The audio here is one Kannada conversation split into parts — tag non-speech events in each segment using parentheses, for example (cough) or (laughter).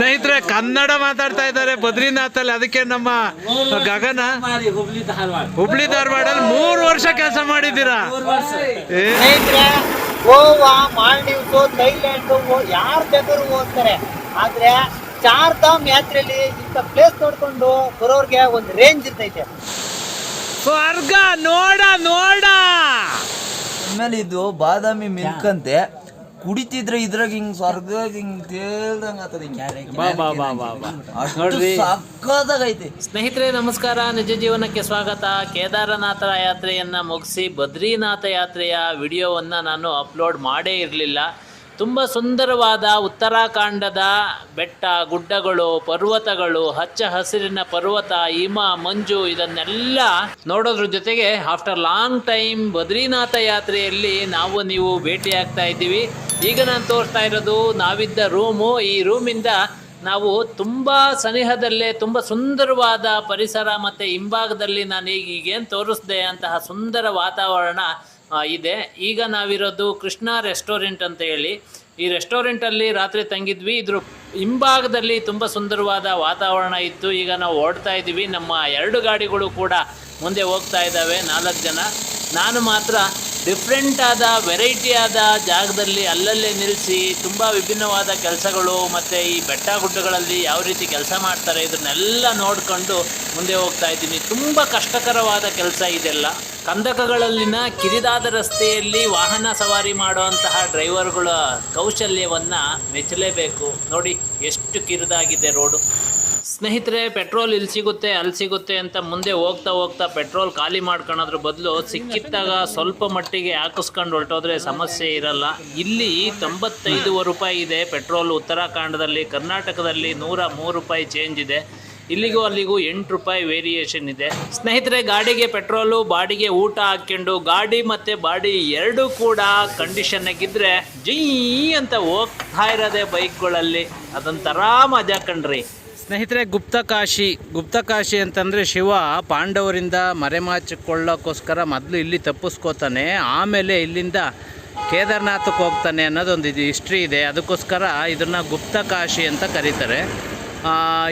ಸ್ನೇಹಿತರೆ ಕನ್ನಡ ಮಾತಾಡ್ತಾ ಇದ್ದಾರೆ ಬದ್ರಿನಾಥಲ್ಲಿ. ಅದಕ್ಕೆ ನಮ್ಮ ಗಗನ ಹುಬ್ಳಿ ಧಾರವಾಡ ಅಲ್ಲಿ ಧಾರವಾಡಲ್ಲಿ ಮೂರು ವರ್ಷ ಕೆಲಸ ಮಾಡಿದ್ದೀರಾ? ಸ್ನೇಹಿತರೆ ಗೋವಾ ಮಾಲ್ಡೀವ್ಸು ಥೈಲ್ಯಾಂಡ್ ಯಾರು ಜನರು ಹೋಗ್ತಾರೆ. ಆದ್ರೆ ಚಾರ್ ಧಾಮ್ ಯಾತ್ರೆಯಲ್ಲಿ ಇಂಥ ಪ್ಲೇಸ್ ನೋಡ್ಕೊಂಡು ಬರೋರ್ಗೆ ಒಂದು ರೇಂಜ್ ಇರ್ತೈತೆ. ಸ್ವರ್ಗ ನೋಡ ನೋಡ. ಆಮೇಲೆ ಇದು ಬಾದಾಮಿ ಮಿಲ್ಕ್ ಅಂತೆ. ಕುಡಿತಿದ್ರೆ ಇದ್ರಾಗ ಹಿಂಗ್ ಸ್ವರ್ಗ ಹಿಂಗ್ ಆತದ ಬಾ ಬಾ ಬಾ ಬಾ ಬಾ. ಅಷ್ಟು ನೋಡ್ರಿ. ಸ್ನೇಹಿತರೆ ನಮಸ್ಕಾರ. ನಿಜ ಜೀವನಕ್ಕೆ ಸ್ವಾಗತ. ಕೇದಾರನಾಥ ಯಾತ್ರೆಯನ್ನ ಮುಗಿಸಿ ಬದ್ರಿನಾಥ ಯಾತ್ರೆಯ ವಿಡಿಯೋವನ್ನ ನಾನು ಅಪ್ಲೋಡ್ ಮಾಡೇ ಇರಲಿಲ್ಲ. ತುಂಬ ಸುಂದರವಾದ ಉತ್ತರಾಖಂಡದ ಬೆಟ್ಟ ಗುಡ್ಡಗಳು ಪರ್ವತಗಳು ಹಚ್ಚ ಹಸಿರಿನ ಪರ್ವತ ಹಿಮ ಮಂಜು ಇದನ್ನೆಲ್ಲ ನೋಡೋದ್ರ ಜೊತೆಗೆ ಆಫ್ಟರ್ ಲಾಂಗ್ ಟೈಮ್ ಬದ್ರಿನಾಥ ಯಾತ್ರೆಯಲ್ಲಿ ನಾವು ನೀವು ಭೇಟಿಯಾಗ್ತಾ ಇದ್ದೀವಿ. ಈಗ ನಾನು ತೋರಿಸ್ತಾ ಇರೋದು ನಾವಿದ್ದ ರೂಮು ಈ ರೂಮಿಂದ ನಾವು ತುಂಬ ಸನಿಹದಲ್ಲೇ, ತುಂಬ ಸುಂದರವಾದ ಪರಿಸರ ಮತ್ತು ಹಿಂಭಾಗದಲ್ಲಿ ನಾನು ಈಗ ಈಗೇನು ತೋರಿಸ್ದೆ ಅಂತಹ ಸುಂದರ ವಾತಾವರಣ ಇದೆ. ಈಗ ನಾವಿರೋದು ಕೃಷ್ಣ ರೆಸ್ಟೋರೆಂಟ್ ಅಂತ ಹೇಳಿ. ಈ ರೆಸ್ಟೋರೆಂಟಲ್ಲಿ ರಾತ್ರಿ ತಂಗಿದ್ವಿ. ಇದ್ರ ಹಿಂಭಾಗದಲ್ಲಿ ತುಂಬ ಸುಂದರವಾದ ವಾತಾವರಣ ಇತ್ತು. ಈಗ ನಾವು ಓಡ್ತಾ ಇದ್ದೀವಿ ನಮ್ಮ ಎರಡು ಗಾಡಿಗಳು ಕೂಡ ಮುಂದೆ ಹೋಗ್ತಾ ಇದ್ದಾವೆ, ನಾಲ್ಕು ಜನ. ನಾನು ಮಾತ್ರ ಡಿಫ್ರೆಂಟ್ ಆದ ವೆರೈಟಿ ಆದ ಜಾಗದಲ್ಲಿ ಅಲ್ಲಲ್ಲೇ ನಿಲ್ಲಿಸಿ ತುಂಬ ವಿಭಿನ್ನವಾದ ಕೆಲಸಗಳು ಮತ್ತು ಈ ಬೆಟ್ಟ ಗುಡ್ಡಗಳಲ್ಲಿ ಯಾವ ರೀತಿ ಕೆಲಸ ಮಾಡ್ತಾರೆ ಇದನ್ನೆಲ್ಲ ನೋಡಿಕೊಂಡು ಮುಂದೆ ಹೋಗ್ತಾ ಇದ್ದೀನಿ. ತುಂಬ ಕಷ್ಟಕರವಾದ ಕೆಲಸ ಇದೆಲ್ಲ. ಕಂದಕಗಳಲ್ಲಿನ ಕಿರಿದಾದ ರಸ್ತೆಯಲ್ಲಿ ವಾಹನ ಸವಾರಿ ಮಾಡುವಂತಹ ಡ್ರೈವರ್ಗಳ ಕೌಶಲ್ಯವನ್ನು ಮೆಚ್ಚಲೇಬೇಕು. ನೋಡಿ, ಎಷ್ಟು ಕಿರಿದಾಗಿದೆ ರೋಡು. ಸ್ನೇಹಿತರೆ, ಪೆಟ್ರೋಲ್ ಇಲ್ಲಿ ಸಿಗುತ್ತೆ, ಅಲ್ಲಿ ಸಿಗುತ್ತೆ ಅಂತ ಮುಂದೆ ಹೋಗ್ತಾ ಹೋಗ್ತಾ ಪೆಟ್ರೋಲ್ ಖಾಲಿ ಮಾಡ್ಕೊಳೋದ್ರ ಬದಲು ಸಿಕ್ಕಿದ್ದಾಗ ಸ್ವಲ್ಪ ಮಟ್ಟಿಗೆ ಹಾಕಿಸ್ಕೊಂಡು ಹೊರಟೋದ್ರೆ ಸಮಸ್ಯೆ ಇರಲ್ಲ. ಇಲ್ಲಿ ತೊಂಬತ್ತೈದು ರೂಪಾಯಿ ಇದೆ ಪೆಟ್ರೋಲ್ ಉತ್ತರಾಖಂಡದಲ್ಲಿ, ಕರ್ನಾಟಕದಲ್ಲಿ ನೂರ ಮೂರು ರೂಪಾಯಿ ಚೇಂಜ್ ಇದೆ. ಇಲ್ಲಿಗೂ ಅಲ್ಲಿಗೂ ಎಂಟು ರೂಪಾಯಿ ವೇರಿಯೇಷನ್ ಇದೆ. ಸ್ನೇಹಿತರೆ, ಗಾಡಿಗೆ ಪೆಟ್ರೋಲು, ಬಾಡಿಗೆ ಊಟ ಹಾಕ್ಕೊಂಡು ಗಾಡಿ ಮತ್ತು ಬಾಡಿ ಎರಡೂ ಕೂಡ ಕಂಡೀಷನ್ನಾಗಿದ್ದರೆ ಜೀ ಅಂತ ಹೋಗ್ತಾ ಇರೋದೆ ಬೈಕ್ಗಳಲ್ಲಿ ಅದೊಂಥರ ಮಜಾ ಕಣ್ರಿ. ಸ್ನೇಹಿತರೆ ಗುಪ್ತಕಾಶಿ ಗುಪ್ತಕಾಶಿ ಅಂತಂದರೆ ಶಿವ ಪಾಂಡವರಿಂದ ಮರೆಮಾಚಿಕೊಳ್ಳೋಕ್ಕೋಸ್ಕರ ಮೊದಲು ಇಲ್ಲಿ ತಪ್ಪಿಸ್ಕೋತಾನೆ, ಆಮೇಲೆ ಇಲ್ಲಿಂದ ಕೇದಾರ್ನಾಥಕ್ಕೆ ಹೋಗ್ತಾನೆ ಅನ್ನೋದೊಂದು ಇದು ಹಿಸ್ಟ್ರಿ ಇದೆ. ಅದಕ್ಕೋಸ್ಕರ ಇದನ್ನು ಗುಪ್ತಕಾಶಿ ಅಂತ ಕರೀತಾರೆ.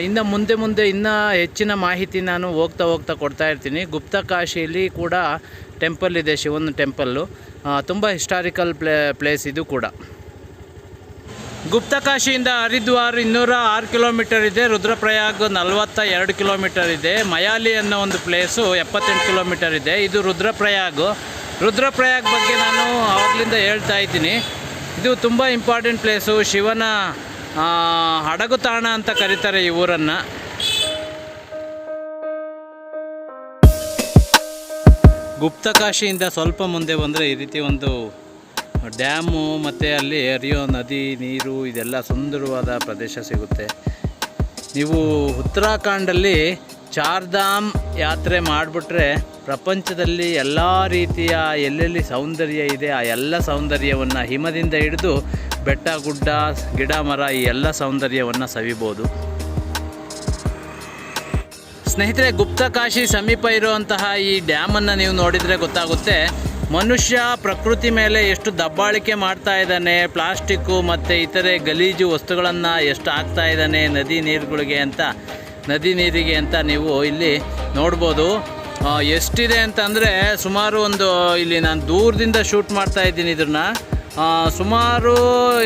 ಇನ್ನು ಮುಂದೆ ಮುಂದೆ ಇನ್ನೂ ಹೆಚ್ಚಿನ ಮಾಹಿತಿ ನಾನು ಹೋಗ್ತಾ ಹೋಗ್ತಾ ಕೊಡ್ತಾ ಇರ್ತೀನಿ. ಗುಪ್ತಕಾಶಿಯಲ್ಲಿ ಕೂಡ ಟೆಂಪಲ್ ಇದೆ, ಶಿವನ ಟೆಂಪಲ್ಲು ತುಂಬ ಹಿಸ್ಟಾರಿಕಲ್ ಪ್ಲೇ ಪ್ಲೇಸ್ ಇದು ಕೂಡ. ಗುಪ್ತಕಾಶಿಯಿಂದ ಹರಿದ್ವಾರ್ ಇನ್ನೂರ ಆರು ಕಿಲೋಮೀಟರ್ ಇದೆ. ರುದ್ರಪ್ರಯಾಗ್ ನಲವತ್ತ ಎರಡು ಕಿಲೋಮೀಟರ್ ಇದೆ. ಮಯಾಲಿ ಅನ್ನೋ ಒಂದು ಪ್ಲೇಸು ಎಪ್ಪತ್ತೆಂಟು ಕಿಲೋಮೀಟರ್ ಇದೆ. ಇದು ರುದ್ರಪ್ರಯಾಗ್. ರುದ್ರಪ್ರಯಾಗ್ ಬಗ್ಗೆ ನಾನು ಆವಾಗಲಿಂದ ಹೇಳ್ತಾ ಇದ್ದೀನಿ. ಇದು ತುಂಬ ಇಂಪಾರ್ಟೆಂಟ್ ಪ್ಲೇಸು ಶಿವನ ಹಡಗು ತಾಣ ಅಂತ ಕರೀತಾರೆ ಈ ಊರನ್ನು. ಗುಪ್ತಕಾಶಿಯಿಂದ ಸ್ವಲ್ಪ ಮುಂದೆ ಬಂದರೆ ಈ ರೀತಿ ಒಂದು ಡ್ಯಾಮು ಮತ್ತು ಅಲ್ಲಿ ಹರಿಯೋ ನದಿ, ನೀರು, ಇದೆಲ್ಲ ಸುಂದರವಾದ ಪ್ರದೇಶ ಸಿಗುತ್ತೆ. ನೀವು ಉತ್ತರಾಖಂಡಲ್ಲಿ ಚಾರ್ಧಾಮ್ ಯಾತ್ರೆ ಮಾಡಿಬಿಟ್ರೆ ಪ್ರಪಂಚದಲ್ಲಿ ಎಲ್ಲ ರೀತಿಯ ಎಲ್ಲೆಲ್ಲಿ ಸೌಂದರ್ಯ ಇದೆ, ಆ ಎಲ್ಲ ಸೌಂದರ್ಯವನ್ನು ಹಿಮದಿಂದ ಹಿಡಿದು ಬೆಟ್ಟ, ಗುಡ್ಡ, ಗಿಡ, ಮರ ಈ ಎಲ್ಲ ಸೌಂದರ್ಯವನ್ನು ಸವಿಬೋದು. ಸ್ನೇಹಿತರೆ, ಗುಪ್ತಕಾಶಿ ಸಮೀಪ ಇರುವಂತಹ ಈ ಡ್ಯಾಮನ್ನು ನೀವು ನೋಡಿದರೆ ಗೊತ್ತಾಗುತ್ತೆ. ಮನುಷ್ಯ ಪ್ರಕೃತಿ ಮೇಲೆ ಎಷ್ಟು ದಬ್ಬಾಳಿಕೆ ಮಾಡ್ತಾ ಇದ್ದಾನೆ, ಪ್ಲಾಸ್ಟಿಕ್ಕು ಮತ್ತು ಇತರೆ ಗಲೀಜು ವಸ್ತುಗಳನ್ನು ಎಷ್ಟು ಹಾಕ್ತಾ ಇದ್ದಾನೆ, ನದಿ ನೀರುಗಳಿಗೆ ಅಂತ, ನದಿ ನೀರಿಗೆ ಅಂತ ನೀವು ಇಲ್ಲಿ ನೋಡ್ಬೋದು. ಎಷ್ಟಿದೆ ಅಂತಂದರೆ ಸುಮಾರು ಒಂದು, ಇಲ್ಲಿ ನಾನು ದೂರದಿಂದ ಶೂಟ್ ಮಾಡ್ತಾ ಇದ್ದೀನಿ ಇದನ್ನು ಸುಮಾರು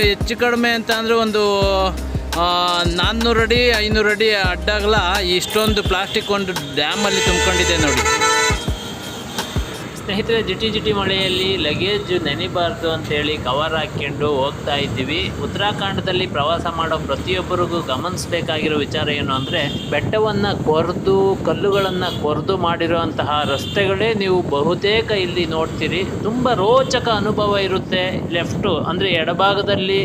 ಹೆಚ್ಚು ಕಡಿಮೆ ಅಂತ ಅಂದರೆ ಒಂದು ನಾನ್ನೂರು ಅಡಿ ಐನೂರು ಅಡಿ ಅಡ್ಡಾಗಲ ಇಷ್ಟೊಂದು ಪ್ಲಾಸ್ಟಿಕ್ ಒಂದು ಡ್ಯಾಮಲ್ಲಿ ತುಂಬಿಕೊಂಡಿದೆ ನೋಡಿ. ಸ್ನೇಹಿತರೆ, ಜಿಟಿ ಜಿಟಿ ಮಳೆಯಲ್ಲಿ ಲಗೇಜ್ ನೆನಿಬಾರ್ದು ಅಂತೇಳಿ ಕವರ್ ಹಾಕ್ಕೊಂಡು ಹೋಗ್ತಾ ಇದ್ದೀವಿ. ಉತ್ತರಾಖಂಡದಲ್ಲಿ ಪ್ರವಾಸ ಮಾಡೋ ಪ್ರತಿಯೊಬ್ಬರಿಗೂ ಗಮನಿಸಬೇಕಾಗಿರೋ ವಿಚಾರ ಏನು ಅಂದರೆ, ಬೆಟ್ಟವನ್ನು ಕೊರೆದು, ಕಲ್ಲುಗಳನ್ನು ಕೊರೆದು ಮಾಡಿರುವಂತಹ ರಸ್ತೆಗಳೇ ನೀವು ಬಹುತೇಕ ಇಲ್ಲಿ ನೋಡ್ತೀರಿ. ತುಂಬ ರೋಚಕ ಅನುಭವ ಇರುತ್ತೆ ಲೆಫ್ಟು ಅಂದರೆ ಎಡಭಾಗದಲ್ಲಿ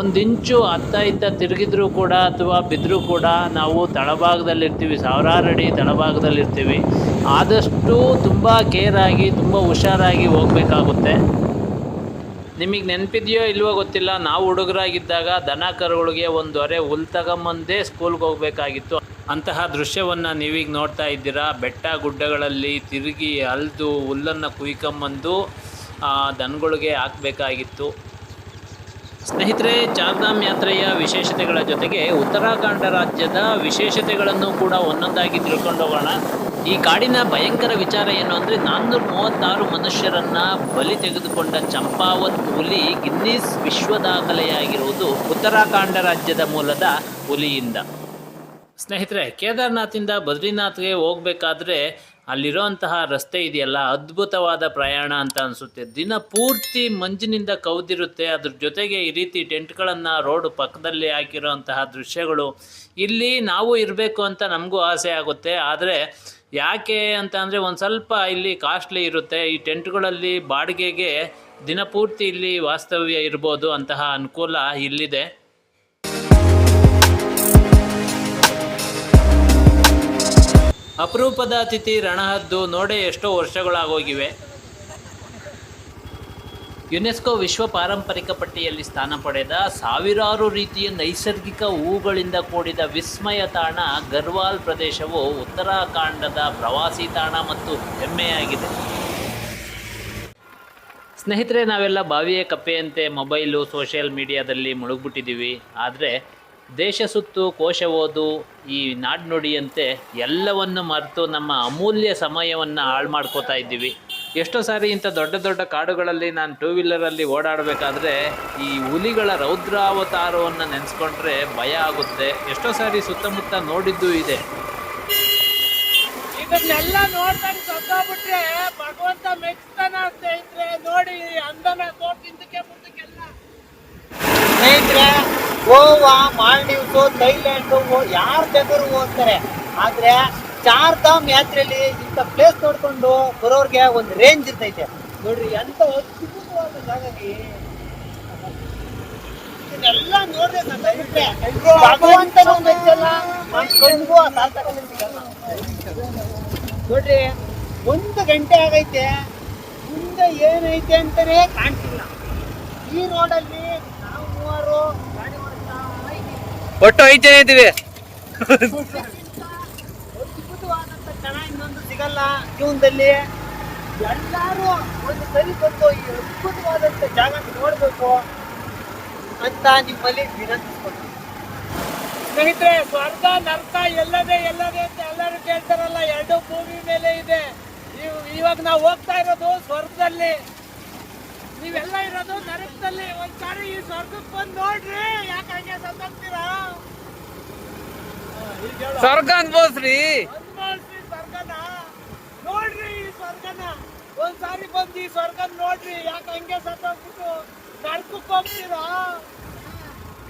ಒಂದಿಂಚು ಇಂಚು ಅತ್ತ ಇತ್ತ ತಿರುಗಿದ್ರೂ ಕೂಡ ಅಥವಾ ಬಿದ್ದರೂ ಕೂಡ ನಾವು ತಳಭಾಗದಲ್ಲಿರ್ತೀವಿ ಸಾವಿರಾರು ಅಡಿ ತಳಭಾಗದಲ್ಲಿರ್ತೀವಿ. ಆದಷ್ಟು ತುಂಬ ಕೇರಾಗಿ ತುಂಬ ಹುಷಾರಾಗಿ ಹೋಗಬೇಕಾಗುತ್ತೆ. ನಿಮಗೆ ನೆನಪಿದೆಯೋ ಇಲ್ವೋ ಗೊತ್ತಿಲ್ಲ, ನಾವು ಹುಡುಗರಾಗಿದ್ದಾಗ ದನ ಕರುಗಳಿಗೆ ಒಂದು ಹೊರೆ ಹುಲ್ ತಗೊಂಬಂದೇ ಸ್ಕೂಲ್ಗೆ ಹೋಗಬೇಕಾಗಿತ್ತು. ಅಂತಹ ದೃಶ್ಯವನ್ನು ನೀವೀಗ ನೋಡ್ತಾ ಇದ್ದೀರಾ? ಬೆಟ್ಟ ಗುಡ್ಡಗಳಲ್ಲಿ ತಿರುಗಿ ಅಲ್ದು ಹುಲ್ಲನ್ನು ಕುಯ್ಕೊಂಬಂದು ದನಗಳಿಗೆ ಹಾಕಬೇಕಾಗಿತ್ತು. ಸ್ನೇಹಿತರೆ, ಚಾರ್ಧಾಮ್ ಯಾತ್ರೆಯ ವಿಶೇಷತೆಗಳ ಜೊತೆಗೆ ಉತ್ತರಾಖಂಡ ರಾಜ್ಯದ ವಿಶೇಷತೆಗಳನ್ನು ಕೂಡ ಒಂದೊಂದಾಗಿ ತಿಳ್ಕೊಂಡು ಹೋಗೋಣ. ಈ ಕಾಡಿನ ಭಯಂಕರ ವಿಚಾರ ಏನು ಅಂದರೆ ನಾನ್ನೂರ ಮೂವತ್ತಾರು ಮನುಷ್ಯರನ್ನ ಬಲಿ ತೆಗೆದುಕೊಂಡ ಚಂಪಾವತ್ ಹುಲಿ ಗಿನ್ನಿಸ್ ವಿಶ್ವ ದಾಖಲೆಯಾಗಿರುವುದು ಉತ್ತರಾಖಂಡ ರಾಜ್ಯದ ಮೂಲದ ಹುಲಿಯಿಂದ. ಸ್ನೇಹಿತರೆ, ಕೇದಾರ್ನಾಥಿಂದ ಬದ್ರಿನಾಥ್ಗೆ ಹೋಗ್ಬೇಕಾದ್ರೆ ಅಲ್ಲಿರೋಂತಹ ರಸ್ತೆ ಇದೆಯಲ್ಲ, ಅದ್ಭುತವಾದ ಪ್ರಯಾಣ ಅಂತ ಅನಿಸುತ್ತೆ. ದಿನ ಪೂರ್ತಿ ಮಂಜಿನಿಂದ ಕವಿದಿರುತ್ತೆ ಅದ್ರ ಜೊತೆಗೆ ಈ ರೀತಿ ಟೆಂಟ್ಗಳನ್ನು ರೋಡ್ ಪಕ್ಕದಲ್ಲಿ ಹಾಕಿರೋಂತಹ ದೃಶ್ಯಗಳು. ಇಲ್ಲಿ ನಾವು ಇರಬೇಕು ಅಂತ ನಮಗೂ ಆಸೆ ಆಗುತ್ತೆ. ಆದರೆ ಯಾಕೆ ಅಂತ ಅಂದರೆ ಒಂದು ಸ್ವಲ್ಪ ಇಲ್ಲಿ ಕಾಸ್ಟ್ಲಿ ಇರುತ್ತೆ. ಈ ಟೆಂಟ್ಗಳಲ್ಲಿ ಬಾಡಿಗೆಗೆ ದಿನಪೂರ್ತಿ ಇಲ್ಲಿ ವಾಸ್ತವ್ಯ ಇರ್ಬೋದು ಅಂತಹ ಅನುಕೂಲ ಇಲ್ಲಿದೆ. ಅಪರೂಪದ ಅತಿಥಿ ರಣಹದ್ದು ನೋಡೇ ಎಷ್ಟೋ ವರ್ಷಗಳಾಗೋಗಿವೆ. ಯುನೆಸ್ಕೋ ವಿಶ್ವ ಪಾರಂಪರಿಕ ಪಟ್ಟಿಯಲ್ಲಿ ಸ್ಥಾನ ಪಡೆದ ಸಾವಿರಾರು ರೀತಿಯ ನೈಸರ್ಗಿಕ ಹೂಗಳಿಂದ ಕೂಡಿದ ವಿಸ್ಮಯ ತಾಣ ಗರ್ವಾಲ್ ಪ್ರದೇಶವು ಉತ್ತರಾಖಂಡದ ಪ್ರವಾಸಿ ತಾಣ ಮತ್ತು ಹೆಮ್ಮೆಯಾಗಿದೆ. ಸ್ನೇಹಿತರೆ, ನಾವೆಲ್ಲ ಬಾವಿಯ ಕಪ್ಪೆಯಂತೆ ಮೊಬೈಲು, ಸೋಷಿಯಲ್ ಮೀಡಿಯಾದಲ್ಲಿ ಮುಳುಗ್ಬಿಟ್ಟಿದ್ದೀವಿ. ಆದರೆ ದೇಶ ಸುತ್ತು, ಕೋಶ ಓದು, ಈ ನಾಡ್ನುಡಿಯಂತೆ ಎಲ್ಲವನ್ನು ಮರೆತು ನಮ್ಮ ಅಮೂಲ್ಯ ಸಮಯವನ್ನು ಹಾಳು ಮಾಡ್ಕೋತಾ ಇದ್ದೀವಿ. ಎಷ್ಟೋ ಸಾರಿ ಇಂಥ ದೊಡ್ಡ ದೊಡ್ಡ ಕಾಡುಗಳಲ್ಲಿ ನಾನು ಟೂ ವೀಲರಲ್ಲಿ ಓಡಾಡಬೇಕಾದ್ರೆ ಈ ಹುಲಿಗಳ ರೌದ್ರಾವತಾರವನ್ನು ನೆನೆಸ್ಕೊಂಡ್ರೆ ಭಯ ಆಗುತ್ತೆ. ಎಷ್ಟೋ ಸಾರಿ ಸುತ್ತಮುತ್ತ ನೋಡಿದ್ದು ಇದೆ. ಇದನ್ನೆಲ್ಲ ನೋಡ್ಕೊಂಡು ಸತ್ತೋಗ್ಬಿಟ್ರೆ ಭಗವಂತ ಮೆಚ್ತಾನ ಸ್ನೇಹಿತರೆ ನೋಡಿ ಅಂದನ ತೋಟ ಹಿಂದಕ್ಕೆ ಮುಂದಕ್ಕೆಲ್ಲ. ಸ್ನೇಹಿತರೆ ಗೋವಾ ಮಾಲ್ಡೀವ್ಸು ಥೈಲ್ಯಾಂಡು ಯಾರು ಬೇಕಾದ್ರೂ ಹೋಗ್ತಾರೆ. ಆದ್ರೆ ಚಾರ್ ಧಾಮ್ ಯಾತ್ರೆಯಲ್ಲಿ ಇಂಥ ಪ್ಲೇಸ್ ನೋಡ್ಕೊಂಡು ಬರೋರ್ಗೆ ಒಂದು ರೇಂಜ್ ಇರ್ತೈತೆ ನೋಡ್ರಿ ಎಂತ ಅದ್ಭುತವಾದ ಜಾಗ ರೀ. ಇದನ್ನೆಲ್ಲ ನೋಡ್ರಿ ಭಗವಂತನ ಮೆಚ್ಚಲ್ಲ ನಮ್ ಕಣ್ಗೂ ಆ ಸಾರ್ಥಕತೆ ನೋಡ್ರಿ ಒಂದು ಗಂಟೆ ಆಗೈತೆ ಮುಂದೆ ಏನೈತೆ ಅಂತಾನೆ ಕಾಣ್ತಿಲ್ಲ ಈ ರೋಡಲ್ಲಿ ನಾವು ಮೂವರು ಗಾಡಿ ಓಡಿಸ್ತಾ. ಒಟ್ಟು ಐದು ಜನ ಇದ್ದೀವಿ (laughs) ಸಿಗಲ್ಲ ಜೀವನದಲ್ಲಿ. ಎಲ್ಲಾರು ಒಂದು ಸರಿ ಬಂದು ಈ ಅದ್ಭುತವಾದಂಥ ಜಾಗ ನೋಡಬೇಕು ಅಂತ ನಿಮ್ಮಲ್ಲಿ ವಿನಂತಿಸ್ಕೊಳ್ತೀನಿ. ಸ್ನೇಹಿತರೆ, ಸ್ವರ್ಗ, ನರ್ಕ ಎಲ್ಲದೆ ಎಲ್ಲದೇ ಅಂತ ಎಲ್ಲರೂ ಕೇಳ್ತಾರಲ್ಲ, ಎರಡು ಭೂಮಿ ಮೇಲೆ ಇದೆ. ಇವ್- ಇವಾಗ ನಾವು ಹೋಗ್ತಾ ಇರೋದು ಸ್ವರ್ಗದಲ್ಲಿ. ನೀವೆಲ್ಲ ಇರೋದು ನರಕದಲ್ಲಿ. ಒಂದ್ಸಾರಿ ಈ ಸ್ವರ್ಗಕ್ಕೆ ಬಂದು ನೋಡ್ರಿ, ಯಾಕೆ ಹಂಗೆ ಸಂತೀರಾ ಸ್ವರ್ಗ ಅನ್ಬೋಸ್ರಿ ಅನ್ಭವಿಸ್ರಿ ಸ್ವರ್ಗನ ನೋಡ್ರಿ ಈ ಸ್ವರ್ಗನ ಒಂದ್ಸಾರಿ ಬಂದು ಈ ಸ್ವರ್ಗ ನೋಡ್ರಿ ಯಾಕೆ ಹಂಗೆ ಸತ್ತೋಗ್ಬಿಟ್ಟು ನಡ್ಕಕ್ ಹೋಗ್ತೀರಾ?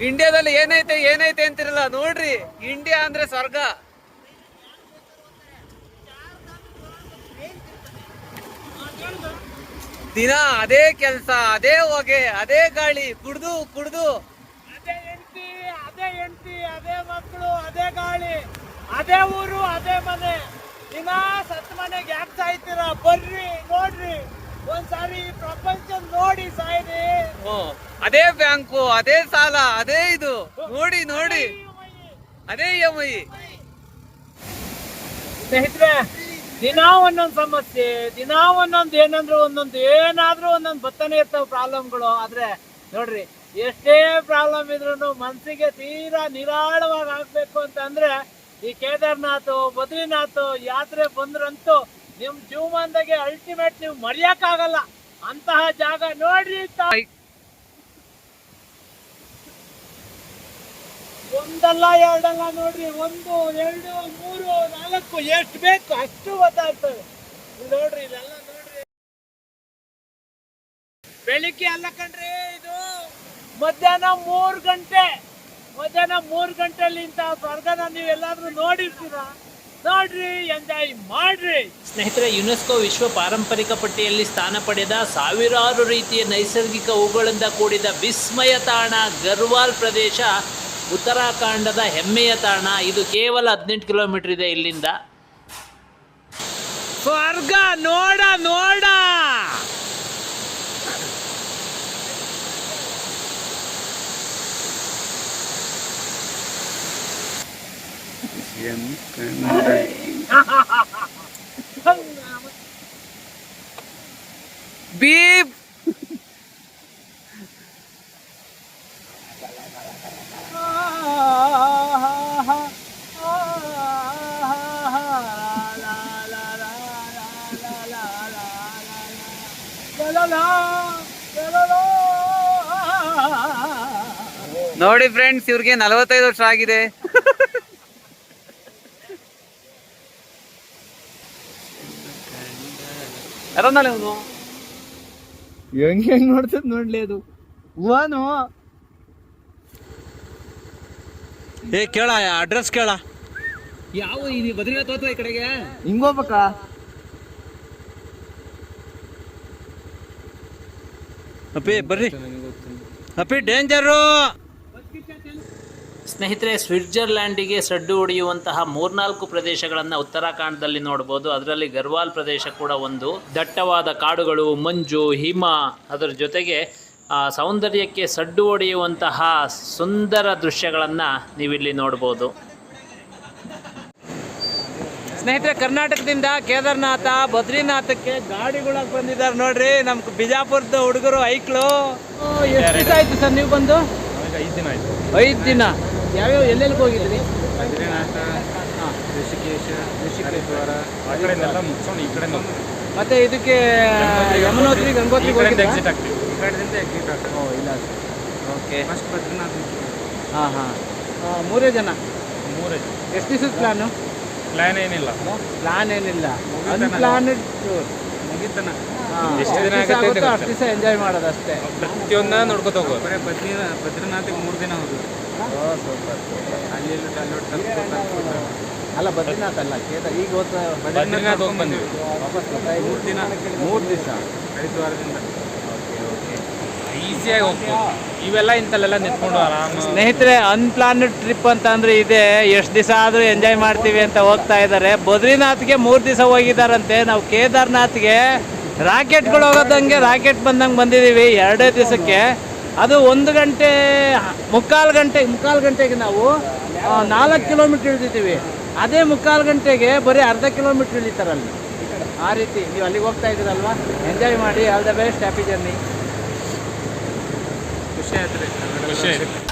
ಇಂಡಿಯಾದಲ್ಲಿ ಏನೈತೆ ಏನೈತೆ ಅಂತಿರಲ್ಲ ನೋಡ್ರಿ ಇಂಡಿಯಾ ಅಂದ್ರೆ ಸ್ವರ್ಗ. ದಿನ ಅದೇ ಕೆಲಸ ಅದೇ ಹೊಗೆ ಅದೇ ಗಾಳಿ ಕುಡ್ದು ಕುಡ್ದು. ಅದೇ ಹೆಂಡತಿ ಅದೇ ಹೆಂಡತಿ ಅದೇ ಮಕ್ಕಳು ಅದೇ ಗಾಳಿ ಅದೇ ಊರು ಅದೇ ಮನೆ. ದಿನ ಮನೆಗೆ ಯಾಕೆ ಸಾಯ್ತೀರಾ ಬರ್ರಿ ನೋಡ್ರಿ. ಒಂದ್ಸಾರಿ ಪ್ರಪಂಚ ನೋಡಿ ಸಾಯ್ರಿ. ಓ ಅದೇ ಬ್ಯಾಂಕು ಅದೇ ಸಾಲ ಅದೇ ಇದು. ನೋಡಿ ನೋಡಿ. ಅದೇ ಇ ಎಂ ಐ. ಸ್ನೇಹಿತರೆ ದಿನ ಒಂದೊಂದು ಸಮಸ್ಯೆ ದಿನ ಒಂದೊಂದು ಏನಂದ್ರೆ ಒಂದೊಂದು ಏನಾದ್ರೂ ಒಂದೊಂದು ಬರ್ತಾನೆ ಇರ್ತಾವ ಪ್ರಾಬ್ಲಮ್ಗಳು. ಆದ್ರೆ ನೋಡ್ರಿ ಎಷ್ಟೇ ಪ್ರಾಬ್ಲಮ್ ಇದ್ರು ಮನ್ಸಿಗೆ ತೀರಾ ನಿರಾಳವಾಗಿ ಆಗ್ಬೇಕು ಅಂತ ಅಂದ್ರೆ ಈ ಕೇದಾರ್ನಾಥ್ ಬದ್ರಿನಾಥ್ ಯಾತ್ರೆ ಬಂದ್ರಂತೂ ನಿಮ್ ಜೀವಮಾನದಾಗೆ ಅಲ್ಟಿಮೇಟ್ ನೀವು ಮರೆಯಕ್ಕಾಗಲ್ಲ ಅಂತಹ ಜಾಗ ನೋಡ್ರಿ ಒಂದಲ್ಲ ಎರಡಲ್ಲ ನೋಡ್ರಿ ಒಂದು ಎರಡು ಮೂರು ನಾಲ್ಕು ಎಷ್ಟು ಬೇಕು ಅಷ್ಟು ಗೊತ್ತಾಗ್ತದೆ ನೋಡ್ರಿ ಇದೆಲ್ಲ ನೋಡ್ರಿ. ಬೆಳಿಗ್ಗೆ ಅಲ್ಲ ಕಣ್ರಿ ಇದು ಮಧ್ಯಾಹ್ನ ಮೂರು ಗಂಟೆ. ಮಧ್ಯಾಹ್ನ ಮೂರು ಗಂಟೆಯಲ್ಲಿ ಇಂತ ಸ್ವರ್ಗನ ನೀವು ಎಲ್ಲಾದ್ರೂ ನೋಡಿರ್ತೀರಾ? ನೋಡ್ರಿ ಎಂಜಾಯ್ ಮಾಡ್ರಿ. ಸ್ನೇಹಿತರೆ ಯುನೆಸ್ಕೋ ವಿಶ್ವ ಪಾರಂಪರಿಕ ಪಟ್ಟಿಯಲ್ಲಿ ಸ್ಥಾನ ಪಡೆದ ಸಾವಿರಾರು ರೀತಿಯ ನೈಸರ್ಗಿಕ ಹೂಗಳಿಂದ ಕೂಡಿದ ವಿಸ್ಮಯ ತಾಣ ಗರ್ವಾಲ್ ಪ್ರದೇಶ ಉತ್ತರಾಖಂಡದ ಹೆಮ್ಮೆಯ ತಾಣ. ಇದು ಕೇವಲ ಹದಿನೆಂಟು ಕಿಲೋಮೀಟರ್ ಇದೆ ಇಲ್ಲಿಂದ. ಸ್ವರ್ಗ ನೋಡ. ಕನ್ನಡ ಬೀಪ್ ನೋಡಿ ಫ್ರೆಂಡ್ಸ್ ಇವ್ರಿಗೆ ನಲವತ್ತೈದು ವರ್ಷ ಆಗಿದೆ. ಹೆಂಗ್ ಹೆಂಗ್ ನೋಡ್ತದ ನೋಡ್ಲಿ ಅದು. ಹೂವನು. ಏ ಕೇಳ ಅಡ್ರೆಸ್ ಕೇಳ. ಯಾವ ಇದು ಬದ್ರಿನಾಥ್ ಹೋಗ್ತಾ ಈ ಕಡೆಗೆ? ಹಿಂಗೋಗ್ಬೇಕಾ ಅಪ್ಪಿ ಬರ್ರಿ. ಅಪ್ಪಿ ಡೇಂಜರು ಸ್ನೇಹಿತರೆ ಸ್ವಿಟ್ಜರ್ಲ್ಯಾಂಡಿಗೆ ಸಡ್ಡು ಹೊಡೆಯುವಂತಹ ಮೂರ್ನಾಲ್ಕು ಪ್ರದೇಶಗಳನ್ನು ಉತ್ತರಾಖಂಡದಲ್ಲಿ ನೋಡ್ಬೋದು. ಅದರಲ್ಲಿ ಗರ್ವಾಲ್ ಪ್ರದೇಶ ಕೂಡ ಒಂದು. ದಟ್ಟವಾದ ಕಾಡುಗಳು ಮಂಜು ಹಿಮ ಅದರ ಜೊತೆಗೆ ಆ, ಸೌಂದರ್ಯಕ್ಕೆ ಸಡ್ಡು ಹೊಡೆಯುವಂತಹ ಸುಂದರ ದೃಶ್ಯಗಳನ್ನು ನೀವಿಲ್ಲಿ ನೋಡ್ಬೋದು. ಸ್ನೇಹಿತರೆ ಕರ್ನಾಟಕದಿಂದ ಕೇದಾರ್ನಾಥ ಬದ್ರಿನಾಥಕ್ಕೆ ಗಾಡಿಗಳಾಗಿ ಬಂದಿದ್ದಾರೆ ನೋಡ್ರಿ. ನಮ್ ಬಿಜಾಪುರದ ಹುಡುಗರು ಐಕ್ಳು. ಎಷ್ಟು ದಿವಸ ಆಯ್ತು ಸರ್ ನೀವು ಬಂದು? ಐದು ದಿನ ಆಯ್ತು. ಐದು ದಿನ. ಯಾವ್ಯಾವ ಎಲ್ಲೆಲ್ಲಿಗೆ ಹೋಗಿದ್ರಿ? ಬದ್ರಿನಾಥ ಋಷಿಕೇಶ ಋಷಿಕೇಶ್ವರ ಆ ಕಡೆಯಿಂದೆಲ್ಲ ಮುಗಿಸ್ಕೊಂಡು ಈ ಕಡೆ ಮತ್ತೆ ಇದಕ್ಕೆ ಯಮುನೋತ್ರಿ ಗಂಗೋತ್ರಿ? ಎಕ್ಸಿಟ್ ಆಗ್ತೀವಿ. ಈ ಕಡೆಯಿಂದ ಎಕ್ಸಿಟ್ ಆಗ್ತೀವಿ. ಓ ಇಲ್ಲ ಓಕೆ ಫಸ್ಟ್ ಬದ್ರಿನಾಥ ಹಾಂ ಹಾಂ. ಮೂರೇ ಜನ? ಮೂರೇ ಎಷ್ಟು ದಿವಸದ ಪ್ಲಾನ್ ಪ್ಲ್ಯಾನ್ ಏನಿಲ್ಲ. ಪ್ಲಾನ್ ಏನಿಲ್ಲ. ಪ್ಲಾನ್ ಅನ್ಪ್ಲಾನೆಡ್ ಟೂರ್ ಮುಗಿತನ ಎಷ್ಟು ದಿನ ಆಗುತ್ತೆ ಅಷ್ಟು ದಿವಸ ಎಂಜಾಯ್ ಮಾಡೋದಷ್ಟೇ. ಪ್ರತಿಯೊಂದ ನೋಡ್ಕೊತ ಹೋಗೋದು ಬರೀ ಬದ್ರಿ ಬದ್ರಿನಾಥಿಗೆ ಮೂರು ದಿನ ಹೋಗೋದು. ಅಲ್ಲಿ ಬದ್ರಿನಾಥ್ ಅಲ್ಲ ಕೇದಾರ್. ಈಗ ಹೋದ ಬದ್ರಿನಾಥ್ ಹೋಗಿ ಬಂದ್ವಿ. ವಾಪಸ್ ಮೂರು ದಿನ. ಮೂರು ದಿವಸ. ಹರಿದ್ವಾರದಿಂದ ಈಸಿಯಾಗಿ ಹೋಗ್ಬೋದು. ಇವೆಲ್ಲ ಇಂಥಲ್ಲೆಲ್ಲ ನಿಂತ್ಕೊಂಡು ಆರಾಮ ಸ್ನೇಹಿತರೆ ಅನ್ಪ್ಲಾನೆಡ್ ಟ್ರಿಪ್ ಅಂತ ಅಂದ್ರೆ ಇದೆ. ಎಷ್ಟು ದಿವಸ ಆದ್ರೂ ಎಂಜಾಯ್ ಮಾಡ್ತೀವಿ ಅಂತ ಹೋಗ್ತಾ ಇದ್ದಾರೆ ಬದ್ರಿನಾಥ್ಗೆ ಮೂರು ದಿವಸ ಹೋಗಿದ್ದಾರಂತೆ. ನಾವು ಕೇದಾರ್ನಾಥ್ಗೆ ರಾಕೆಟ್ಗಳು ಹೋಗೋದಂಗೆ ರಾಕೆಟ್ ಬಂದಂಗೆ ಬಂದಿದ್ದೀವಿ. ಎರಡೇ ದಿವಸಕ್ಕೆ. ಅದು ಒಂದು ಗಂಟೆ ಮುಕ್ಕಾಲು ಗಂಟೆ ಮುಕ್ಕಾಲು ಗಂಟೆಗೆ ನಾವು ನಾಲ್ಕು ಕಿಲೋಮೀಟ್ರ್ ಇಳಿದಿದ್ದೀವಿ. ಅದೇ ಮುಕ್ಕಾಲು ಗಂಟೆಗೆ ಬರೀ ಅರ್ಧ ಕಿಲೋಮೀಟ್ರ್ ಇಳಿತಾರಲ್ಲಿ. ಆ ರೀತಿ ನೀವು ಅಲ್ಲಿಗೆ ಹೋಗ್ತಾ ಇದ್ದೀರಲ್ವಾ? ಎಂಜಾಯ್ ಮಾಡಿ all the best happy journey ಖುಷಿ ಆಯ್ತು ರೀ. ಖುಷಿ ಆಯ್ತು.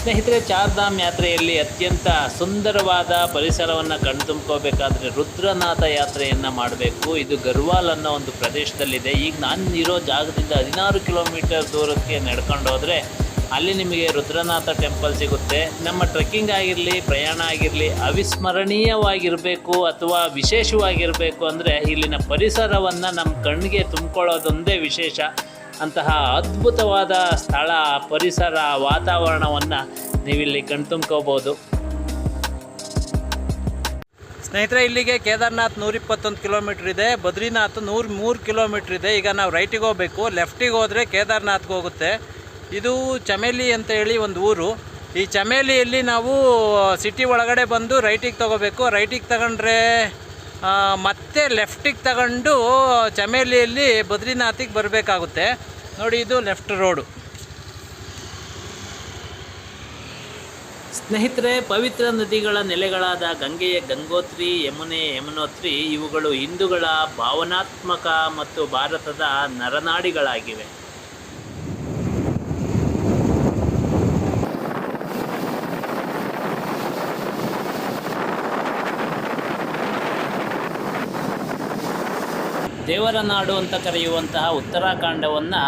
ಸ್ನೇಹಿತರೆ, ಚಾರ್ಧಾಮ್ ಯಾತ್ರೆಯಲ್ಲಿ ಅತ್ಯಂತ ಸುಂದರವಾದ ಪರಿಸರವನ್ನು ಕಣ್ತುಂಬ್ಕೋಬೇಕಾದ್ರೆ ರುದ್ರನಾಥ ಯಾತ್ರೆಯನ್ನು ಮಾಡಬೇಕು. ಇದು ಗರ್ವಾಲ್ ಅನ್ನೋ ಒಂದು ಪ್ರದೇಶದಲ್ಲಿದೆ. ಈಗ ನಾನು ಇರೋ ಜಾಗದಿಂದ ಹದಿನಾರು ಕಿಲೋಮೀಟರ್ ದೂರಕ್ಕೆ ನಡ್ಕೊಂಡು ಹೋದರೆ ಅಲ್ಲಿ ನಿಮಗೆ ರುದ್ರನಾಥ ಟೆಂಪಲ್ ಸಿಗುತ್ತೆ. ನಮ್ಮ ಟ್ರೆಕ್ಕಿಂಗ್ ಆಗಿರಲಿ, ಪ್ರಯಾಣ ಆಗಿರಲಿ, ಅವಿಸ್ಮರಣೀಯವಾಗಿರಬೇಕು ಅಥವಾ ವಿಶೇಷವಾಗಿರಬೇಕು ಅಂದರೆ ಇಲ್ಲಿನ ಪರಿಸರವನ್ನು ನಮ್ಮ ಕಣ್ಣಿಗೆ ತುಂಬಿಕೊಳ್ಳೋದೊಂದೇ ವಿಶೇಷ. ಅಂತಹ ಅದ್ಭುತವಾದ ಸ್ಥಳ, ಪರಿಸರ, ವಾತಾವರಣವನ್ನು ನೀವಿಲ್ಲಿ ಕಣ್ತುಂಬ್ಕೋಬೋದು. ಸ್ನೇಹಿತರೆ, ಇಲ್ಲಿಗೆ ಕೇದಾರ್ನಾಥ್ ನೂರಿಪ್ಪತ್ತೊಂದು ಕಿಲೋಮೀಟ್ರ್ ಇದೆ, ಬದ್ರಿನಾಥ್ ನೂರ ಮೂರು ಕಿಲೋಮೀಟ್ರ್ ಇದೆ. ಈಗ ನಾವು ರೈಟಿಗೆ ಹೋಗಬೇಕು. ಲೆಫ್ಟಿಗೆ ಹೋದರೆ ಕೇದಾರ್ನಾಥ್ಗೆ ಹೋಗುತ್ತೆ. ಇದು ಚಮೇಲಿ ಅಂತ ಹೇಳಿ ಒಂದು ಊರು. ಈ ಚಮೇಲಿಯಲ್ಲಿ ನಾವು ಸಿಟಿ ಒಳಗಡೆ ಬಂದು ರೈಟಿಗೆ ತೊಗೋಬೇಕು. ರೈಟಿಗೆ ತಗೊಂಡ್ರೆ ಮತ್ತೆ ಲೆಫ್ಟಿಗೆ ತಗೊಂಡು ಚಮೇಲಿಯಲ್ಲಿ ಬದ್ರಿನಾಥಿಗೆ ಬರಬೇಕಾಗುತ್ತೆ. ನೋಡಿ ಇದು ಲೆಫ್ಟ್ ರೋಡು. ಸ್ನೇಹಿತರೆ, ಪವಿತ್ರ ನದಿಗಳ ನೆಲೆಗಳಾದ ಗಂಗೆಯ ಗಂಗೋತ್ರಿ, ಯಮುನೆ ಯಮುನೋತ್ರಿ, ಇವುಗಳು ಹಿಂದೂಗಳ ಭಾವನಾತ್ಮಕ ಮತ್ತು ಭಾರತದ ನರನಾಡಿಗಳಾಗಿವೆ. ದೇವರ ನಾಡು ಅಂತ ಕರೆಯುವಂತಹ ಉತ್ತರಾಖಂಡವನ್ನು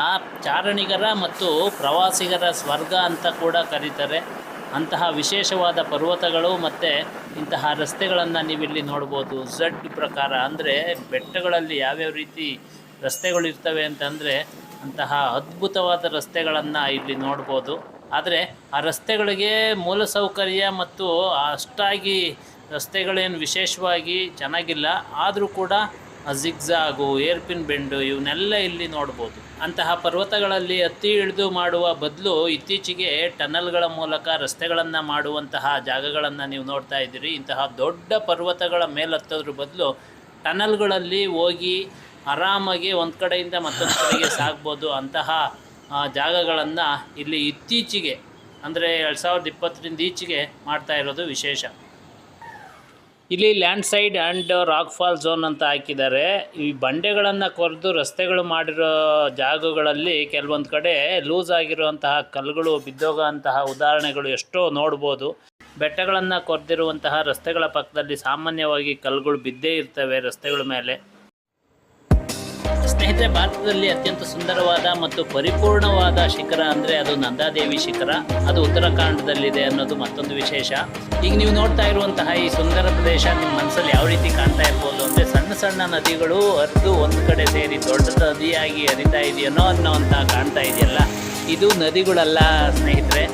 ಚಾರಣಿಗರ ಮತ್ತು ಪ್ರವಾಸಿಗರ ಸ್ವರ್ಗ ಅಂತ ಕೂಡ ಕರೀತಾರೆ. ಅಂತಹ ವಿಶೇಷವಾದ ಪರ್ವತಗಳು ಮತ್ತು ಇಂತಹ ರಸ್ತೆಗಳನ್ನು ನೀವಿಲ್ಲಿ ನೋಡ್ಬೋದು. ಝಡ್ ಪ್ರಕಾರ ಅಂದರೆ ಬೆಟ್ಟಗಳಲ್ಲಿ ಯಾವ್ಯಾವ ರೀತಿ ರಸ್ತೆಗಳು ಇರ್ತವೆ ಅಂತಂದರೆ ಅಂತಹ ಅದ್ಭುತವಾದ ರಸ್ತೆಗಳನ್ನು ಇಲ್ಲಿ ನೋಡ್ಬೋದು. ಆದರೆ ಆ ರಸ್ತೆಗಳಿಗೆ ಮೂಲಸೌಕರ್ಯ ಮತ್ತು ಅಷ್ಟಾಗಿ ರಸ್ತೆಗಳೇನು ವಿಶೇಷವಾಗಿ ಚೆನ್ನಾಗಿಲ್ಲ. ಆದರೂ ಕೂಡ ಜಿಗ್ಜಾಗು, ಏರ್ಪಿನ್ ಬೆಂಡು ಇವನ್ನೆಲ್ಲ ಇಲ್ಲಿ ನೋಡ್ಬೋದು. ಅಂತಹ ಪರ್ವತಗಳಲ್ಲಿ ಹತ್ತಿ ಇಳಿದು ಮಾಡುವ ಬದಲು ಇತ್ತೀಚೆಗೆ ಟನಲ್ಗಳ ಮೂಲಕ ರಸ್ತೆಗಳನ್ನು ಮಾಡುವಂತಹ ಜಾಗಗಳನ್ನು ನೀವು ನೋಡ್ತಾ ಇದ್ದೀರಿ. ಇಂತಹ ದೊಡ್ಡ ಪರ್ವತಗಳ ಮೇಲೆ ಹತ್ತೋದ್ರ ಬದಲು ಟನಲ್ಗಳಲ್ಲಿ ಹೋಗಿ ಆರಾಮಾಗಿ ಒಂದು ಕಡೆಯಿಂದ ಮತ್ತೊಂದು ಕಡೆಗೆ ಸಾಗ್ಬೋದು. ಅಂತಹ ಜಾಗಗಳನ್ನು ಇಲ್ಲಿ ಇತ್ತೀಚೆಗೆ, ಅಂದರೆ ಎರಡು ಸಾವಿರದ ಇಪ್ಪತ್ತರಿಂದ ಈಚೆಗೆ ಮಾಡ್ತಾ ಇರೋದು ವಿಶೇಷ. ಇಲ್ಲಿ landslide and rock fall zone ಅಂತ ಹಾಕಿದ್ದಾರೆ. ಈ ಬಂಡೆಗಳನ್ನು ಕೊರೆದು ರಸ್ತೆಗಳು ಮಾಡಿರೋ ಜಾಗಗಳಲ್ಲಿ ಕೆಲವೊಂದು ಕಡೆ ಲೂಸ್ ಆಗಿರುವಂತಹ ಕಲ್ಲುಗಳು ಬಿದ್ದೋಗೋಂತಹ ಉದಾಹರಣೆಗಳು ಎಷ್ಟೋ ನೋಡ್ಬೋದು. ಬೆಟ್ಟಗಳನ್ನು ಕೊರೆದಿರುವಂತಹ ರಸ್ತೆಗಳ ಪಕ್ಕದಲ್ಲಿ ಸಾಮಾನ್ಯವಾಗಿ ಕಲ್ಲುಗಳು ಬಿದ್ದೇ ಇರ್ತವೆ ರಸ್ತೆಗಳ ಮೇಲೆ. ಸ್ನೇಹಿತರೆ, ಭಾರತದಲ್ಲಿ ಅತ್ಯಂತ ಸುಂದರವಾದ ಮತ್ತು ಪರಿಪೂರ್ಣವಾದ ಶಿಖರ ಅಂದರೆ ಅದು ನಂದಾದೇವಿ ಶಿಖರ. ಅದು ಉತ್ತರಾಖಂಡದಲ್ಲಿದೆ ಅನ್ನೋದು ಮತ್ತೊಂದು ವಿಶೇಷ. ಈಗ ನೀವು ನೋಡ್ತಾ ಇರುವಂತಹ ಈ ಸುಂದರ ಪ್ರದೇಶ ನಿಮ್ಮ ಮನಸ್ಸಲ್ಲಿ ಯಾವ ರೀತಿ ಕಾಣ್ತಾ ಇರ್ಬೋದು ಅಂದರೆ ಸಣ್ಣ ಸಣ್ಣ ನದಿಗಳು ಹರಿದು ಒಂದು ಕಡೆ ಸೇರಿ ದೊಡ್ಡ ನದಿಯಾಗಿ ಹರಿತಾ ಇದೆಯನ್ನೋ ಅನ್ನೋ ಅಂತ ಕಾಣ್ತಾ ಇದೆಯಲ್ಲ. ಇದು ನದಿಗಳಲ್ಲ ಸ್ನೇಹಿತರೆ.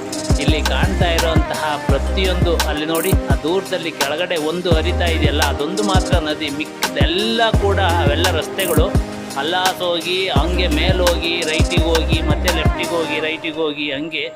ಇಲ್ಲಿ ಕಾಣ್ತಾ ಇರುವಂತಹ ಪ್ರತಿಯೊಂದು ಅಲ್ಲಿ ನೋಡಿ, ಆ ದೂರದಲ್ಲಿ ಕೆಳಗಡೆ ಒಂದು ಹರಿತಾ ಇದೆಯಲ್ಲ, ಅದೊಂದು ಮಾತ್ರ ನದಿ. ಮಿಕ್ಕದೆಲ್ಲ ಕೂಡ ಅವೆಲ್ಲ ರಸ್ತೆಗಳು. ಅಲ್ಲಾಸ್ ಹೋಗಿ, ಹಂಗೆ ಮೇಲೋಗಿ ರೈಟಿಗೆ ಹೋಗಿ, ಮತ್ತೆ ಲೆಫ್ಟಿಗೆ ಹೋಗಿ, ರೈಟಿಗೆ ಹೋಗಿ, ಹಂಗೆ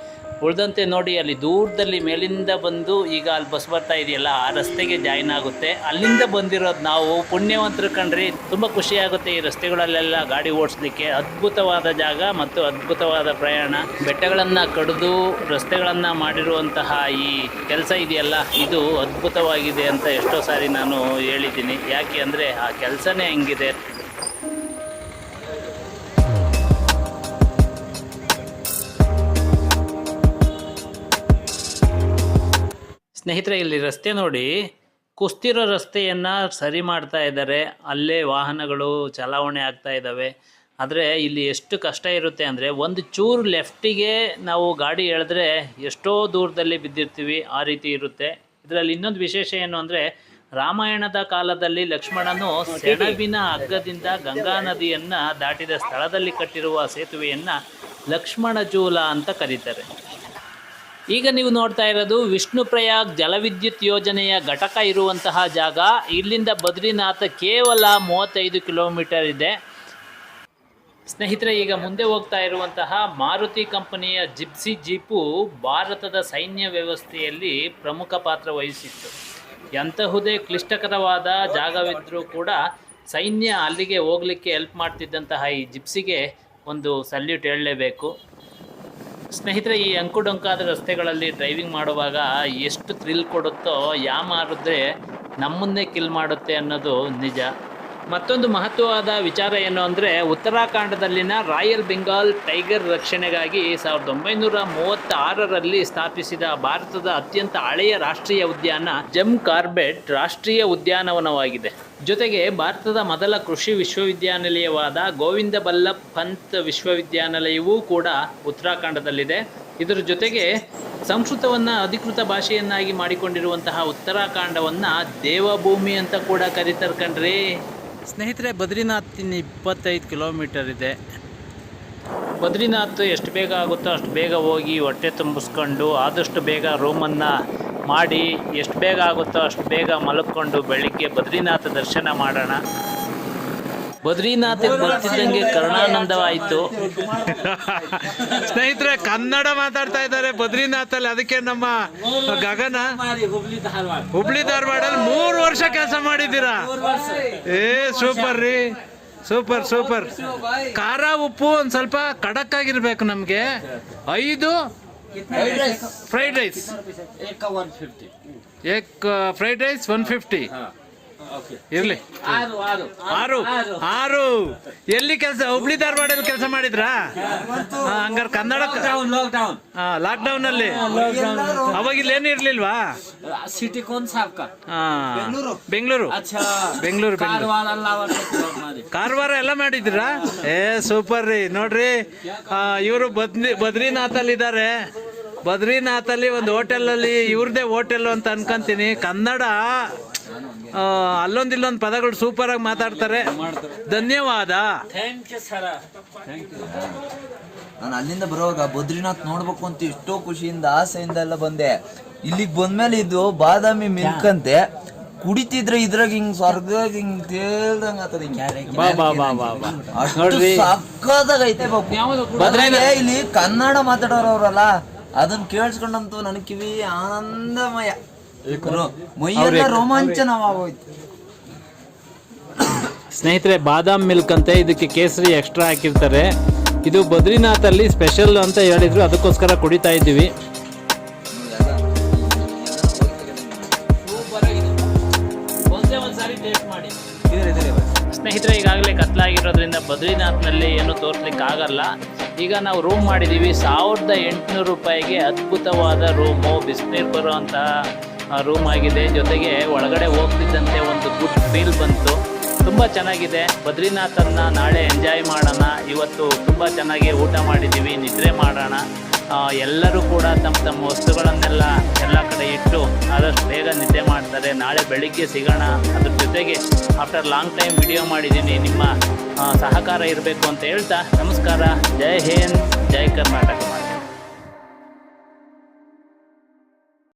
ಉಳಿದಂತೆ ನೋಡಿ, ಅಲ್ಲಿ ದೂರದಲ್ಲಿ ಮೇಲಿಂದ ಬಂದು ಈಗ ಅಲ್ಲಿ ಬಸ್ ಬರ್ತಾ ಇದೆಯಲ್ಲ, ಆ ರಸ್ತೆಗೆ ಜಾಯ್ನ್ ಆಗುತ್ತೆ. ಅಲ್ಲಿಂದ ಬಂದಿರೋದು ನಾವು ಪುಣ್ಯವಂತರು ಕಂಡ್ರಿ ತುಂಬ ಖುಷಿಯಾಗುತ್ತೆ ಈ ರಸ್ತೆಗಳಲ್ಲೆಲ್ಲ ಗಾಡಿ ಓಡಿಸ್ಲಿಕ್ಕೆ. ಅದ್ಭುತವಾದ ಜಾಗ ಮತ್ತು ಅದ್ಭುತವಾದ ಪ್ರಯಾಣ. ಬೆಟ್ಟಗಳನ್ನು ಕಡಿದು ರಸ್ತೆಗಳನ್ನು ಮಾಡಿರುವಂತಹ ಈ ಕೆಲಸ ಇದೆಯಲ್ಲ, ಇದು ಅದ್ಭುತವಾಗಿದೆ ಅಂತ ಎಷ್ಟೋ ಸಾರಿ ನಾನು ಹೇಳಿದ್ದೀನಿ. ಯಾಕೆ ಅಂದರೆ ಆ ಕೆಲಸನೇ ಹೆಂಗಿದೆ. ಸ್ನೇಹಿತರೆ ಇಲ್ಲಿ ರಸ್ತೆ ನೋಡಿ. ಕುಸ್ತಿರೋ ರಸ್ತೆಯನ್ನು ಸರಿ ಮಾಡ್ತಾ ಇದ್ದಾರೆ. ಅಲ್ಲೇ ವಾಹನಗಳು ಚಲಾವಣೆ ಆಗ್ತಾ ಇದ್ದಾವೆ. ಆದರೆ ಇಲ್ಲಿ ಎಷ್ಟು ಕಷ್ಟ ಇರುತ್ತೆ ಅಂದರೆ ಒಂದು ಚೂರು ಲೆಫ್ಟಿಗೆ ನಾವು ಗಾಡಿ ಎಳೆದ್ರೆ ಎಷ್ಟೋ ದೂರದಲ್ಲಿ ಬಿದ್ದಿರ್ತೀವಿ ಆ ರೀತಿ ಇರುತ್ತೆ. ಇದರಲ್ಲಿ ಇನ್ನೊಂದು ವಿಶೇಷ ಏನು ಅಂದರೆ ರಾಮಾಯಣದ ಕಾಲದಲ್ಲಿ ಲಕ್ಷ್ಮಣನು ಸೆಣಬಿನ ಹಗ್ಗದಿಂದ ಗಂಗಾ ನದಿಯನ್ನು ದಾಟಿದ ಸ್ಥಳದಲ್ಲಿ ಕಟ್ಟಿರುವ ಸೇತುವೆಯನ್ನು ಲಕ್ಷ್ಮಣ ಜೂಲ ಅಂತ ಕರೀತಾರೆ. ಈಗ ನೀವು ನೋಡ್ತಾ ಇರೋದು ವಿಷ್ಣು ಪ್ರಯಾಗ್ ಜಲವಿದ್ಯುತ್ ಯೋಜನೆಯ ಘಟಕ ಇರುವಂತಹ ಜಾಗ. ಇಲ್ಲಿಂದ ಬದ್ರಿನಾಥ ಕೇವಲ ಮೂವತ್ತೈದು ಕಿಲೋಮೀಟರ್ ಇದೆ. ಸ್ನೇಹಿತರೆ, ಈಗ ಮುಂದೆ ಹೋಗ್ತಾ ಇರುವಂತಹ ಮಾರುತಿ ಕಂಪನಿಯ ಜಿಪ್ಸಿ ಜೀಪು ಭಾರತದ ಸೈನ್ಯ ವ್ಯವಸ್ಥೆಯಲ್ಲಿ ಪ್ರಮುಖ ಪಾತ್ರ ವಹಿಸಿತ್ತು. ಎಂತಹುದೇ ಕ್ಲಿಷ್ಟಕರವಾದ ಜಾಗವಿದ್ದರೂ ಕೂಡ ಸೈನ್ಯ ಅಲ್ಲಿಗೆ ಹೋಗಲಿಕ್ಕೆ ಹೆಲ್ಪ್ ಮಾಡ್ತಿದ್ದಂತಹ ಈ ಜಿಪ್ಸಿಗೆ ಒಂದು ಸಲ್ಯೂಟ್ ಹೇಳಲೇಬೇಕು. ಸ್ನೇಹಿತರೆ, ಈ ಅಂಕುಡೊಂಕಾದ ರಸ್ತೆಗಳಲ್ಲಿ ಡ್ರೈವಿಂಗ್ ಮಾಡುವಾಗ ಎಷ್ಟು ಥ್ರಿಲ್ ಕೊಡುತ್ತೋ ಯಾ ಮಾರಿದ್ರೆ ನಮ್ಮನ್ನೇ ಕಿಲ್ ಮಾಡುತ್ತೆ ಅನ್ನೋದು ನಿಜ. ಮತ್ತೊಂದು ಮಹತ್ವವಾದ ವಿಚಾರ ಏನು ಅಂದರೆ ಉತ್ತರಾಖಂಡದಲ್ಲಿನ ರಾಯಲ್ ಬೆಂಗಾಲ್ ಟೈಗರ್ ರಕ್ಷಣೆಗಾಗಿ ಸಾವಿರದ ಒಂಬೈನೂರ ಮೂವತ್ತಾರರಲ್ಲಿ ಸ್ಥಾಪಿಸಿದ ಭಾರತದ ಅತ್ಯಂತ ಹಳೆಯ ರಾಷ್ಟ್ರೀಯ ಉದ್ಯಾನ ಜಮ್ ಕಾರ್ಬೆಟ್ ರಾಷ್ಟ್ರೀಯ ಉದ್ಯಾನವನವಾಗಿದೆ. ಜೊತೆಗೆ ಭಾರತದ ಮೊದಲ ಕೃಷಿ ವಿಶ್ವವಿದ್ಯಾನಿಲಯವಾದ ಗೋವಿಂದ ಬಲ್ಲಭ್ ಪಂತ್ ವಿಶ್ವವಿದ್ಯಾನಿಲಯವೂ ಕೂಡ ಉತ್ತರಾಖಂಡದಲ್ಲಿದೆ. ಇದರ ಜೊತೆಗೆ ಸಂಸ್ಕೃತವನ್ನು ಅಧಿಕೃತ ಭಾಷೆಯನ್ನಾಗಿ ಮಾಡಿಕೊಂಡಿರುವಂತಹ ಉತ್ತರಾಖಂಡವನ್ನು ದೇವಭೂಮಿ ಅಂತ ಕೂಡ ಕರೀತಾರೆ ಕಣ್ರಿ. ಸ್ನೇಹಿತರೆ ಬದ್ರಿನಾಥ್ ಇನ್ನು ಇಪ್ಪತ್ತೈದು ಕಿಲೋಮೀಟರ್ ಇದೆ. ಬದ್ರಿನಾಥ್ ಎಷ್ಟು ಬೇಗ ಆಗುತ್ತೋ ಅಷ್ಟು ಬೇಗ ಹೋಗಿ ಹೊಟ್ಟೆ ತುಂಬಿಸ್ಕೊಂಡು, ಆದಷ್ಟು ಬೇಗ ರೂಮನ್ನು ಮಾಡಿ, ಎಷ್ಟು ಬೇಗ ಆಗುತ್ತೋ ಅಷ್ಟು ಬೇಗ ಮಲಕ್ಕೊಂಡು ಬೆಳಿಗ್ಗೆ ಬದ್ರಿನಾಥ ದರ್ಶನ ಮಾಡೋಣ. ಬದ್ರಿನಾಥ್ ಬರ್ತಿದ್ದಂಗೆ ಕರುಣಾನಂದವಾಯ್ತು. ಸ್ನೇಹಿತರೆ ಕನ್ನಡ ಮಾತಾಡ್ತಾ ಇದ್ದಾರೆ ಬದ್ರಿನಾಥಲ್ಲಿ. ಅದಕ್ಕೆ ನಮ್ಮ ಗಗನ ಹುಬ್ಳಿ ಧಾರವಾಡಲ್ಲಿ ಮೂರು ವರ್ಷ ಕೆಲಸ ಮಾಡಿದ್ದೀರಾ? ಏ ಸೂಪರ್ ರೀ. Super super. ಖಾರ ಉಪ್ಪು ಒಂದ್ ಸ್ವಲ್ಪ ಖಡಕ್ ಆಗಿರ್ಬೇಕು ನಮ್ಗೆ. ಐದು ಫ್ರೈಡ್ ರೈಸ್ ಏಕ್ ಫ್ರೈಡ್ ರೈಸ್ ಒನ್ ಫಿಫ್ಟಿ ಇರ್ಲಿ. ಆರು ಆರು. ಎಲ್ಲಿ ಕೆಲಸ ಹುಬ್ಳಿ ಧಾರವಾಡಲ್ಲಿ ಕೆಲಸ ಮಾಡಿದ್ರಾ? ಹಂಗಾರ ಕನ್ನಡ ಲಾಕ್ ಡೌನ್ ಅಲ್ಲಿ ಅವಾಗ ಇಲ್ಲೇನು ಇರ್ಲಿಲ್ವಾ? ಸಿಟಿ ಸಾಕ. ಬೆಂಗಳೂರು. ಬೆಂಗಳೂರು. ಕಾರವಾರ ಎಲ್ಲ ಮಾಡಿದ್ರಾ ಏ ಸೂಪರ್ ರೀ. ನೋಡ್ರಿ ಇವರು ಬದ್ರಿ ಬದ್ರಿನಾಥ್ ಅಲ್ಲಿ ಇದ್ದಾರೆ ಬದ್ರಿನಾಥ್ ಅಲ್ಲಿ ಒಂದು ಹೋಟೆಲ್ ಅಲ್ಲಿ ಇವ್ರದೇ ಹೋಟೆಲ್ ಅಂತ ಅನ್ಕೊಂತೀನಿ. ಕನ್ನಡ ಅಲ್ಲೊಂದು ಇಲ್ಲೊಂದು ಪದಗಳು ಸೂಪರ್ ಆಗಿ ಮಾತಾಡ್ತಾರೆ. ಧನ್ಯವಾದ. ನಾನು ಅಲ್ಲಿಂದ ಬರುವಾಗ ಬದ್ರಿನಾಥ್ ನೋಡ್ಬೇಕು ಅಂತ ಎಷ್ಟೋ ಖುಷಿಯಿಂದ ಆಸೆಯಿಂದ ಎಲ್ಲ ಬಂದೆ. ಇಲ್ಲಿಗೆ ಬಂದ್ಮೇಲೆ ಇದು ಬಾದಾಮಿ ಮಿಲ್ಕ್ ಅಂತೆ. ಕುಡಿತಿದ್ರೆ ಇದ್ರಾಗ ಹಿಂಗ್ ಸ್ವರ್ಗ ಹಿಂಗ್ ತೇಲ್ದಂಗ ಆತದ ಸಕ್ಕದಾಗೈತೆ ಇಲ್ಲಿ ಕನ್ನಡ ಮಾತಾಡೋರವ್ರಲ್ಲ ಅದನ್ನ ಕೇಳಿಸ್ಕೊಂಡಂತೂ ನನ್ ಕಿವಿ ಆನಂದಮಯ. ಮೈಯೆಲ್ಲ ರೋಮಾಂಚನವಾಗೋಯ್ತು. ಸ್ನೇಹಿತರೆ ಬಾದಾಮ್ ಮಿಲ್ಕ್ ಅಂತ ಇದಕ್ಕೆ ಕೇಸರಿ ಎಕ್ಸ್ಟ್ರಾ ಹಾಕಿರ್ತಾರೆ. ಇದು ಬದ್ರಿನಾಥಲ್ಲಿ ಸ್ಪೆಷಲ್ ಅಂತ ಹೇಳಿದ್ರು ಅದಕ್ಕೋಸ್ಕರ ಕುಡಿತಾ ಇದ್ದೀವಿ. ಸ್ನೇಹಿತರೆ ಈಗಾಗಲೇ ಕತ್ಲಾಗಿರೋದ್ರಿಂದ ಬದ್ರಿನಾಥ್ನಲ್ಲಿ ಏನು ತೋರಿಸ್ಲಿಕ್ಕೆ ಆಗಲ್ಲ ಈಗ ನಾವು ರೂಮ್ ಮಾಡಿದ್ದೀವಿ ಸಾವಿರದ ಎಂಟುನೂರು ರೂಪಾಯಿಗೆ ಅದ್ಭುತವಾದ ರೂಮು ಬಿಸಿನೀರು ಬರುವಂತಹ ರೂಮ್ ಆಗಿದೆ. ಜೊತೆಗೆ ಒಳಗಡೆ ಹೋಗ್ತಿದ್ದಂತೆ ಒಂದು ಗುಡ್ ಫೀಲ್ ಬಂತು. ತುಂಬ ಚೆನ್ನಾಗಿದೆ. ಬದ್ರಿನಾಥನ್ನ ನಾಳೆ ಎಂಜಾಯ್ ಮಾಡೋಣ. ಇವತ್ತು ತುಂಬ ಚೆನ್ನಾಗಿ ಊಟ ಮಾಡಿದ್ದೀವಿ ನಿದ್ರೆ ಮಾಡೋಣ. ಎಲ್ಲರೂ ಕೂಡ ತಮ್ಮ ತಮ್ಮ ವಸ್ತುಗಳನ್ನೆಲ್ಲ ಎಲ್ಲ ಕಡೆ ಇಟ್ಟು ಆದಷ್ಟು ಬೇಗ ನಿದ್ದೆ ಮಾಡ್ತಾರೆ. ನಾಳೆ ಬೆಳಿಗ್ಗೆ ಸಿಗೋಣ. ಅದ್ರ ಜೊತೆಗೆ ಆಫ್ಟರ್ ಲಾಂಗ್ ಟೈಮ್ ವಿಡಿಯೋ ಮಾಡಿದ್ದೀನಿ. ನಿಮ್ಮ ಸಹಕಾರ ಇರಬೇಕು ಅಂತ ಹೇಳ್ತಾ ನಮಸ್ಕಾರ. ಜೈ ಹಿಂದ್, ಜೈ ಕರ್ನಾಟಕ